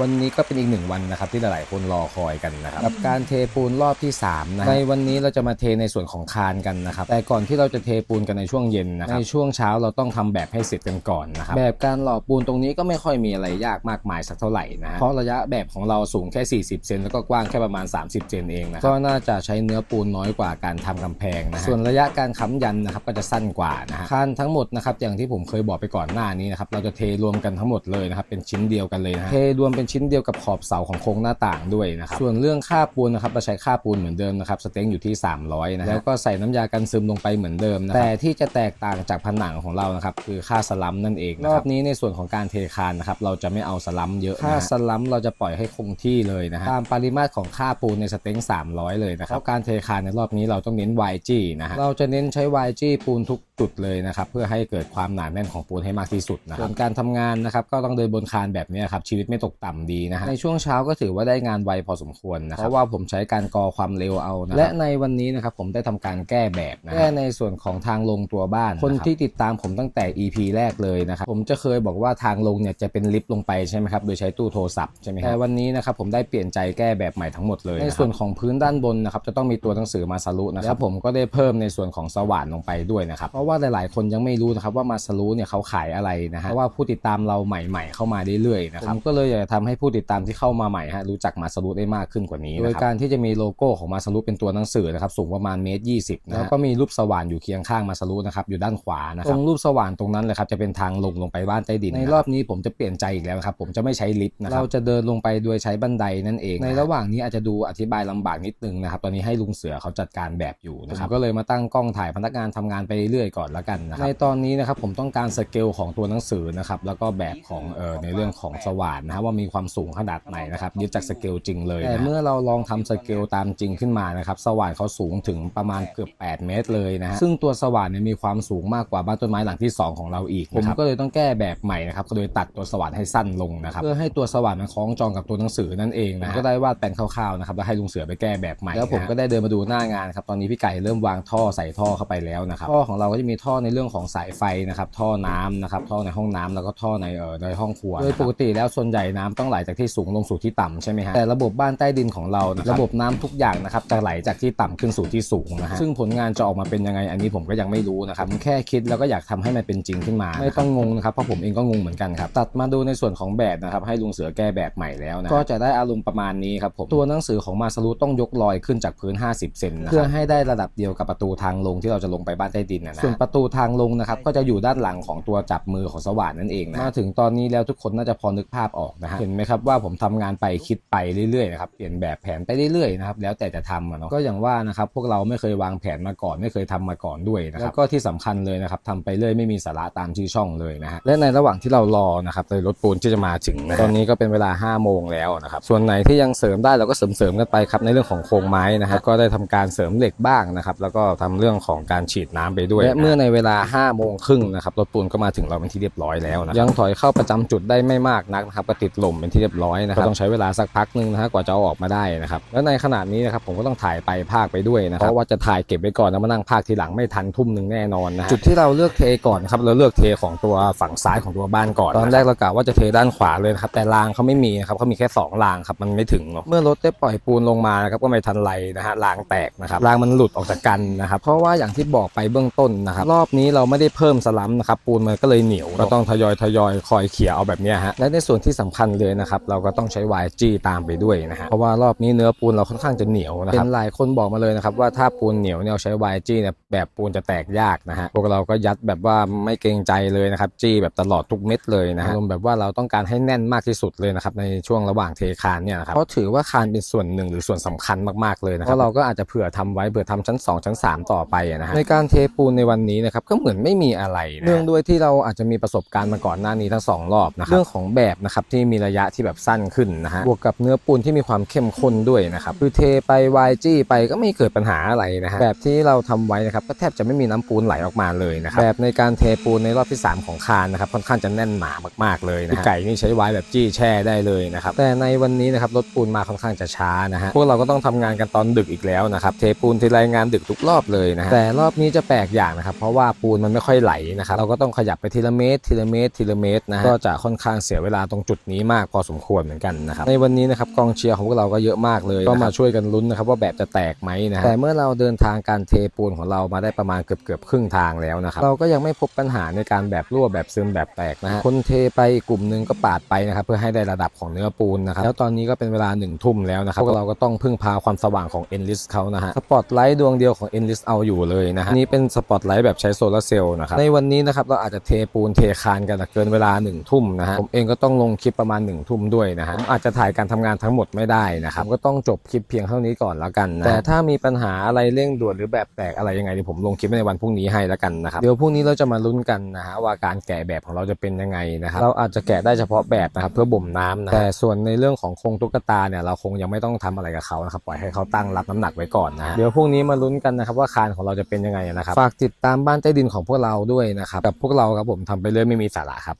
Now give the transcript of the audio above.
วันนี้ก็เป็นอีกหนึ่งวันนะครับที่หลายๆคนรอคอยกันนะครับกับการเทปูนรอบที่3นะในวันนี้เราจะมาเทในส่วนของคานกันนะครับแต่ก่อนที่เราจะเทปูนกันในช่วงเย็นนะครับในช่วงเช้าเราต้องทำแบบให้เสร็จกันก่อนนะครับแบบการหล่อปูนตรงนี้ก็ไม่ค่อยมีอะไรยากมากมายสักเท่าไหร่นะฮะเพราะระยะแบบของเราสูงแค่ 40 เซนแล้วก็กว้างแค่ประมาณ 30 เซนเองนะครับก็น่าจะใช้เนื้อปูนน้อยกว่าการทำกำแพงนะฮะส่วนระยะการค้ำยันนะครับก็จะสั้นกว่านะฮะคานทั้งหมดนะครับอย่างที่ผมเคยบอกไปก่อนหน้านี้นะครับเราจะเทรวมกันทั้งหมดเลยนะครับเป็นชิ้นเดียวกันเลยนะฮะเทรวมเป็นชิ้นเดียวกับขอบเสาของโครงหน้าต่างด้วยนะครับส่วนเรื่องค่าปูนนะครับเราใช้ค่าปูนเหมือนเดิมนะครับสเต็งอยู่ที่ 300นะฮะแล้วก็ใส่น้ำยากันซึมลงไปเหมือนเดิมนะแต่ที่จะแตกต่างจากผนังของเรานะครับคือค่าสลัมนั่นเองรอบนี้ในส่วนของการเทคานนะครับเราจะไม่เอาสลัมเยอะค่าสลัมเราจะปล่อยให้คงที่เลยนะฮะตามปริมาตรของค่าปูนในสเต็ง300 เลยนะครับแล้วการเทคานในรอบนี้เราต้องเน้น YG นะฮะเราจะเน้นใช้ YG ปูนทุกจุดเลยนะครับเพื่อให้เกิดความหนาแน่นของปูนให้มากที่สุดนะครับส่วนการทำงานนะครับก็ต้องเดินบนคานแบบนี้ครับชีวิตไม่ตกต่ำดีนะฮะในช่วงเช้าก็ถือว่าได้งานไวพอสมควรนะครับเพราะว่าผมใช้การกอความเร็วเอานะและในวันนี้นะครับผมได้ทำการแก้แบบนะแก้ในส่วนของทางลงตัวบ้าน คนที่ติดตามผมตั้งแต่ EP แรกเลยนะครับผมจะเคยบอกว่าทางลงเนี่ยจะเป็นลิฟต์ลงไปใช่ไหมครับโดยใช้ตู้โทรศัพท์ใช่ไหมครับแต่วันนี้นะครับผมได้เปลี่ยนใจแก้แบบใหม่ทั้งหมดเลยในส่วนของพื้นด้านบนนะครับจะต้องมีตัวหนังสือมาสรุนะครับแล้วผมก็ได้เพิ่มในส่วนของสว่านลงไปด้วยนะครับเพราะว่าหลาย ๆ คนยังไม่รู้นะครับว่ามาสรุเนี่ยเขาขายอะไรนะฮะเพราะว่าผู้ติดตามเราใหม่ ๆ เข้ามาเรื่อย ๆ นะครับผมก็เลยอยากจะทำให้ผู้ติดตามที่เข้ามาใหม่ฮะรู้จักมาสรุได้มากขึ้นกว่านี้โดยการที่จะมีโลโก้ของมาสรุเป็นตัวหนังสือนะครับสูงประมาณเมตรยี่สิบนะแล้วก็มีรูปสว่านอยู่เคียงข้างมาสรุนะครับอยู่ด้านขวานะครับตรงรูปสว่านตรงนั้นเลยครับจะเป็นทางลงลงไปบ้านใต้ดินในรอบนี้ผมจะเปลี่ยนใจอีกแล้วครับผมจะไม่ใช้ลิฟต์นะครับเราจะเดินลงไปโดยใช้บันไดนั่นเอง ในระหว่างนี้อาจจะดูอธิบายลำบากนิดนึงนะครับตอนนี้ให้ลุงเสือเขาจัดการแบบอยู่นะครับก็เลยมาตั้งกล้องถ่ายพนักงานทำงานไปเรื่อยๆก่อนละกันนะครับในตอนนี้นะครับผมต้องการสเกลของตัวหนังสือนะครับแล้วก็แบบของเออในเรื่องของสว่านนะครับว่ามีความสูงขนาดไหนนะครับยึดจากสเกลจริงเลยแต่เมื่อเราลองทำสเกลตามจริงขึ้นมานะครับสว่านเขาสูงถึงประมาณเกือบ 8 เมตรเลยนะฮะซึ่งตัวสว่านเนี่ยมีความสูงมากกว่าบ้านต้นไม้หลังที่ 2 ของเราอีกผมก็เลยต้องแก้แบบใหม่นะครับโดยตัดตัวสว่านให้สั้นลงนะครับเพื่อให้ตัวสว่านมันคล้องจองกับตัวหนังสือนั่นเองนะก็ได้วาดแปลนคร่าวๆนะครับแล้วให้ลุงเสือไปแก้แบบใหม่แล้วผมก็ได้เดินมาดูหน้างานครับตอนนี้พี่ไก่เริ่มวางท่อใส่ท่อเข้าไปแล้วนะครับท่อของเราก็จะมีท่อในเรื่องของสายไฟนะครับท่อน้ำนะครับท่อในห้องน้ำแล้วก็ท่อในเอ่อในห้องครัวโดยปกติแล้วส่วนใหญ่น้ำต้องไหลจากที่สูงลงสู่ที่ต่ำใช่ไหมฮะแต่ระบบบ้านใต้ดินของเรานะครับระบบน้ำทุกอย่างนะครับจะไหลจากที่ต่ำขึ้นสู่ที่สูงนะฮะซึ่งผลงานจะออกมาเป็นยังไงอันนี้ผมก็ยังไม่รู้นะครับผมแค่คิดแล้วก็อยากทำให้มันเป็นจริงขึ้นมา ไม่ต้องงงนะครับเพราะผมเองก็งงเหมือนกันครับตัดมาดูในส่วนของแบบนะครับให้ลุงเสือแก้แบบใหม่แล้วนะก็จะได้อารมณ์ประมาณนี้ครับผมตัวหนังสือของมาสรุต้องยกลอยขึ้นจากพื้น 50 เซนนะเพื่อให้ได้ระดับเดียวกับประตูทางลงที่เราจะลงไปบ้านใต้ดินนะนะส่วนประตูทางลงนะครับ ก็จะอยู่ด้านหลังของตัวจับมือของสว่านนั่นเองนะมาถึงตอนนี้แล้วทุกคนน่าจะพอนึกภาพออกนะฮะเห็นไหมครับว่าผมทำงานไปคิดไปเรื่อยๆนะครับเปลี่ยนแบบแผนไปเรื่อยๆนะครับแล้วแต่จะทำอะเนาะก็อย่างว่านะครับพวกเราไม่เคยวางแผนมาก่อนไม่เคยทำมาก่อนด้วยนะครับแล้วก็ที่สำคัญเลยนะครับทำไปเรื่อยไม่มีสาระตามชื่อช่องเลยนะฮะและในระหว่างที่เรารอนะครับในรถปูนที่จะมาถึงนะตอนนี้ก็เป็นเวลา5โมงแล้วนะครับส่วนไหนที่ยังเสริมได้เราก็เสริมๆกันไปครับในเรื่องของโครงไม้นะฮะก็ได้ทำการเสริมเหล็กบ้างนะครับแล้วก็ทำเรื่องของการฉีดน้ำไปด้วยและเมื่อในเวลา5โมงครึ่งนะครับรถปูนก็มาถึงเราเป็นที่เรียบร้อยแล้วนะยังถอยเข้าประจำจุดได้ไม่มากนักนะครับก็ติดลมเป็นที่เรียบร้อยนะครับก็ต้องใช้เวลาสักพักหนึงนะฮะกว่าจะเอาออกมาได้นะครับแล้วในขณะนี้นะครับผมก็ต้องถ่ายไปภาคไปด้วยนะครับเพราะว่าจะถ่ายเก็บไว้ก่อนแล้วมานั่งภาคทีหลังไม่ทันทุ่มหนึ่งแน่นอนนะฮะจุดที่เราเลือกเทก่อนนะครับเราเลือกเทของตัวฝั่งซ้ายของตัวบ้านก่อนตอนแรกเรากะว่าจะเทด้านขวาเลยนะครับแต่รางเขาไม่มีนะครับเขามีแค่สองรางครับมันไม่ถึงหรอกเมื่อรถได้ปล่อยปูนลงมานะครับก็ไม่ทันไรนะฮะรางแตกนะครับรางมันหลุดออกจากกันนะครับเพราะว่าอย่างที่บอกไปเบื้องต้นนะครับรอบนี้เราไม่ได้เพิ่มสลัมนะครับปูนมันก็เลยเหนียวก็ต้องทยอยทยอยคอยเขี่ยเอาแบบเนี้ยฮะและในส่วนที่สำคัญเลยนะครับเราก็ต้องใช้ YG ตามไปด้วยนะฮะเพราะว่ารอบนี้เนื้อปูนเราค่อนข้างจะเหนียวนะครับเป็นหลายคนบอกมาเลยนะครับว่าถ้าปูนเหนียวเนี่ยเราใช้ YG เนี่ยแบบปูนจะแตกยากนะฮะพวกเราก็ยัดแบบว่าไม่เกรงใจเลยนะครับจี้แบบตลอดทุกเม็ดเลยนะฮะอารมณ์แบบว่าเราต้องการให้แน่นมากที่สุดเลยนะครับในช่วงระหว่างเทคานเนี่ยนะครับเพราะถือว่าคานเป็นส่วนหนึ่งหรือส่วนสำคัญมากๆเลยนะครับเพราะเราก็อาจจะเผื่อทำไว้เผื่อทำชั้น 2 ชั้น 3 ต่อไปนะฮะในการเทปูนในวันนี้นะครับก็เหมือนไม่มีอะไรนะเนื่องด้วยที่เราอาจจะมีประสบการณ์มาก่อนหน้านี้ทั้งสองรอบนะครับเรื่องของแบบนะครับที่มีระยะที่แบบสั้นขึ้นนะฮะบวกกับเนื้อปูนที่มีความเข้มข้นด้วยนะครับคือเทไป YG ไปก็ไม่เกิดปัญหาอะไรนะฮะแบบที่เราทำไว้นะครับก็แทบจะไม่มีน้ำปูนไหลออกมาเลยนะครับแบบในการเทปูนในรอบที่ 3 ของคานนะครับค่อนข้างจะแน่นหนามากๆเลยนะฮะไก่นี่ใช้ไว้แบบจี้แช่ได้เลยนะครับแต่ในวันนี้นะครับรถปูนมาค่อนข้างจะช้านะฮะพวกเราก็ต้องทำงานกันตอนดึกอีกแล้วนะครับเทปูนทีไรงานดึกทุกรอบเลยนะฮะแต่รอบนี้จะแปลกอย่างนะครับนะครับเพราะว่าปูนมันไม่ค่อยไหลนะครับเราก็ต้องขยับไปทีละเมตรทีละเมตรทีละเมตรนะฮะก็จะค่อนข้างเสียเวลาตรงจุดนี้มากพอสมควรเหมือนกันนะครับในวันนี้นะครับกองเชียร์ของพวกเราก็เยอะมากเลยก็มาช่วยกันลุ้นนะครับว่าแบบจะแตกไหมนะฮะแต่เมื่อเราเดินทางการเทปูนของเรามาได้ประมาณเกือบเกือบครึ่งทางแล้วนะครับเราก็ยังไม่พบปัญหาในการแบบรั่วแบบซึมแบบแตกนะฮะคนเทไปกลุ่มหนึงก็ปาดไปนะครับเพื่อให้ได้ระดับของเนื้อปูนนะครับแล้วตอนนี้ก็เป็นเวลาหนึ่งทุ่มแล้วนะครับพวกเราก็ต้องพึ่งพาความสว่างของ Enlist เขานะฮะสปอตไลท์ดวงเดียวของ Enlist เอาอยู่เลยนะฮะนนี้เป็นสปอตไลท์แบบใช้โซลาร์เซลล์นะครับ ในวันนี้นะครับเราอาจจะเทปูนเทคานกันเกินเวลา1นึ่ทุ่มนะฮะผมเองก็ต้องลงคลิปประมาณ1นึ่ทุ่มด้วยนะฮะผมอาจจะถ่ายการทำงานทั้งหมดไม่ได้นะครับผมก็ต้องจบคลิปเพียงเท่านี้ก่อนแล้วกันนะแต่ถ้ามีปัญหาอะไรเร่งด่วนหรือแบบแตกอะไรยังไงเดี๋ยวผมลงคลิปในวันพรุ่งนี้ให้แล้วกันนะครับเดี๋ยวพรุ่งนี้เราจะมาลุ้นกันนะฮะว่าการแกะแบบของเราจะเป็นยังไงนะครับเราอาจจะแกะได้เฉพาะแบบนะครับเพื่อบ่มน้ำนะแต่ส่วนในเรื่องของโครงตุ๊กตาเนี่ยเราคงยังไม่ต้องทำอะไรกับเขานะครับปล่อยให้เขาตั้งรับน้ำหนักไว้ก่อนนะฮะเดี๋ยวพรุ่งนี้มาลุ้นกันนะครับว่าคานของเราจะเป็นยังไงนะครับฝากติดตามบ้านใต้ดินของพวกเราด้วยนะครับกับพวกเราครับผมทำไปเรื่อยไม่มีสาระครับ